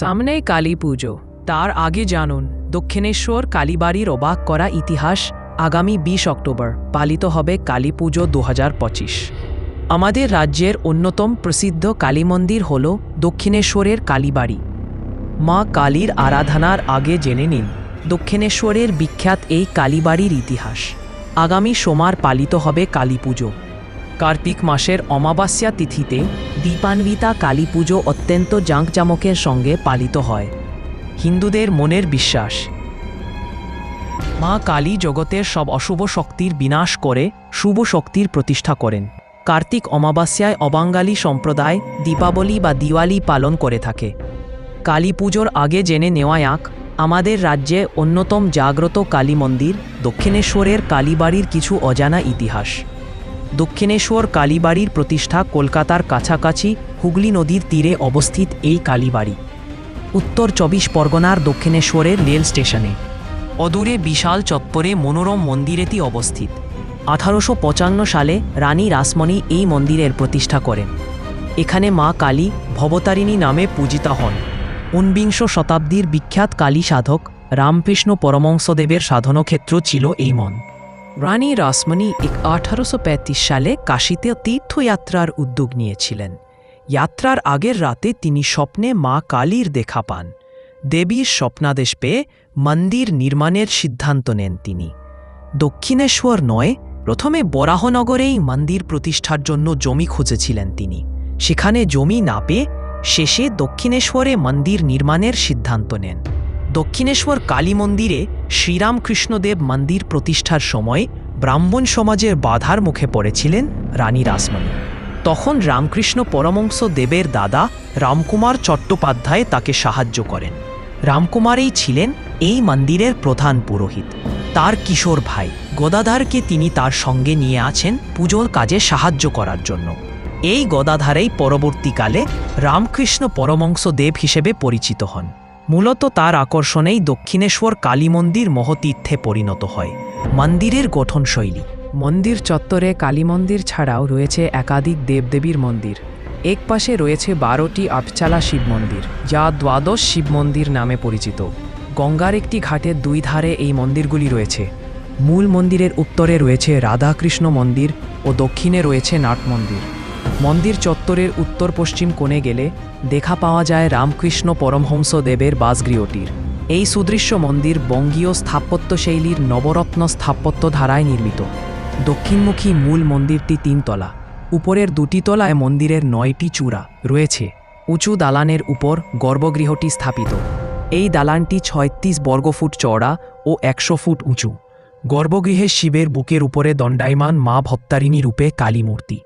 সামনেই কালী পুজো। তার আগে জানুন, দক্ষিণেশ্বর কালীবাড়ির অবাক করা ইতিহাস আগামী বিশ অক্টোবর, পালিত হবে কালী পুজো দু আমাদের রাজ্যের অন্যতম প্রসিদ্ধ কালী মন্দির হল দক্ষিণেশ্বরের কালীবাড়ি। মা কালীর আরাধনার আগে জেনে নিন, দক্ষিণেশ্বরের বিখ্যাত এই কালীবাড়ির ইতিহাস। আগামী সোমার পালিত হবে কালী পুজো। কার্তিক মাসের অমাবাস্যা তিথিতে দীপান্বিতা কালী পুজো অত্যন্ত জাঁকজামকের সঙ্গে পালিত হয়। হিন্দুদের মনের বিশ্বাস। মা কালী জগতের সব অশুভ শক্তির বিনাশ করে শুভ শক্তির প্রতিষ্ঠা করেন। কার্তিক অমাবাস্যায় অবাঙ্গালী সম্প্রদায় দীপাবলি বা দিওয়ালি পালন করে থাকে। কালী পুজোর আগে জেনে নেওয়া যাক, আমাদের রাজ্যে অন্যতম জাগ্রত কালী মন্দির দক্ষিণেশ্বরের কালীবাড়ির কিছু অজানা ইতিহাস। দক্ষিণেশ্বর কালীবাড়ির প্রতিষ্ঠা কলকাতার কাছাকাছি হুগলি নদীর তীরে অবস্থিত এই কালীবাড়ি। উত্তর চব্বিশ পরগনার দক্ষিণেশ্বরের রেল স্টেশনে। অদূরে বিশাল চত্বরে মনোরম মন্দিরেটি অবস্থিত। আঠারোশো পঁচান্ন সালে রানী রাসমণি এই মন্দিরের প্রতিষ্ঠা করেন। এখানে মা কালী ভবতারিণী নামে পূজিতা হন। ঊনবিংশ শতাব্দীর বিখ্যাত কালী সাধক রামকৃষ্ণ পরমংসদেবের সাধনক্ষেত্র ছিল এই মন। রানী রাসমণি এক আঠারোশো সালে কাশীতে তীর্থযাত্রার উদ্যোগ নিয়েছিলেন। যাত্রার আগের রাতে তিনি স্বপ্নে মা কালীর দেখা পান। দেবীর স্বপ্নাদেশ পেয়ে মন্দির নির্মাণের সিদ্ধান্ত নেন তিনি। দক্ষিণেশ্বর নয়, প্রথমে বরাহনগরেই মন্দির প্রতিষ্ঠার জন্য জমি খুঁজেছিলেন তিনি। সেখানে জমি না পেয়ে শেষে দক্ষিণেশ্বরে মন্দির নির্মাণের সিদ্ধান্ত নেন। দক্ষিণেশ্বর কালী মন্দিরে শ্রীরামকৃষ্ণদেব মন্দির প্রতিষ্ঠার সময় ব্রাহ্মণ সমাজের বাধার মুখে পড়েছিলেন রানী রাসমণি। তখন রামকৃষ্ণ পরমংস দেবের দাদা রামকুমার চট্টোপাধ্যায় তাকে সাহায্য করেন। রামকুমারেই ছিলেন এই মন্দিরের প্রধান পুরোহিত। তার কিশোর ভাই গদাধারকে তিনি তার সঙ্গে নিয়ে আছেন পুজোর কাজে সাহায্য করার জন্য। এই গদাধারেই পরবর্তীকালে রামকৃষ্ণ পরমংস দেব হিসেবে পরিচিত হন। মূলত তার আকর্ষণেই দক্ষিণেশ্বর কালী মন্দির মহতীর্থে পরিণত হয়। মন্দিরের গঠনশৈলী। মন্দির চত্বরে কালী মন্দির ছাড়াও রয়েছে একাধিক দেবদেবীর মন্দির। এক পাশে রয়েছে বারোটি আটচালা শিব মন্দির, যা দ্বাদশ শিব মন্দির নামে পরিচিত। গঙ্গার একটি ঘাটের দুই ধারে এই মন্দিরগুলি রয়েছে। মূল মন্দিরের উত্তরে রয়েছে রাধাকৃষ্ণ মন্দির ও দক্ষিণে রয়েছে নাট মন্দির। মন্দির চত্বরের উত্তর পশ্চিম কোণে গেলে দেখা পাওয়া যায় রামকৃষ্ণ পরমহংস দেবের বাসগৃহটির। এই সুদৃশ্য মন্দির বঙ্গীয় স্থাপত্যশৈলীর নবরত্ন স্থাপত্য ধারায় নির্মিত। দক্ষিণমুখী মূল মন্দিরটি তিনতলা। উপরের দুটি তলায় মন্দিরের নয়টি চূড়া রয়েছে। উঁচু দালানের উপর গর্ভগৃহটি স্থাপিত। এই দালানটি ছয়ত্রিশ বর্গফুট চওড়া ও একশো ফুট উঁচু। গর্ভগৃহে শিবের বুকের উপরে দণ্ডায়মান মা ভত্তারিণী রূপে কালী মূর্তি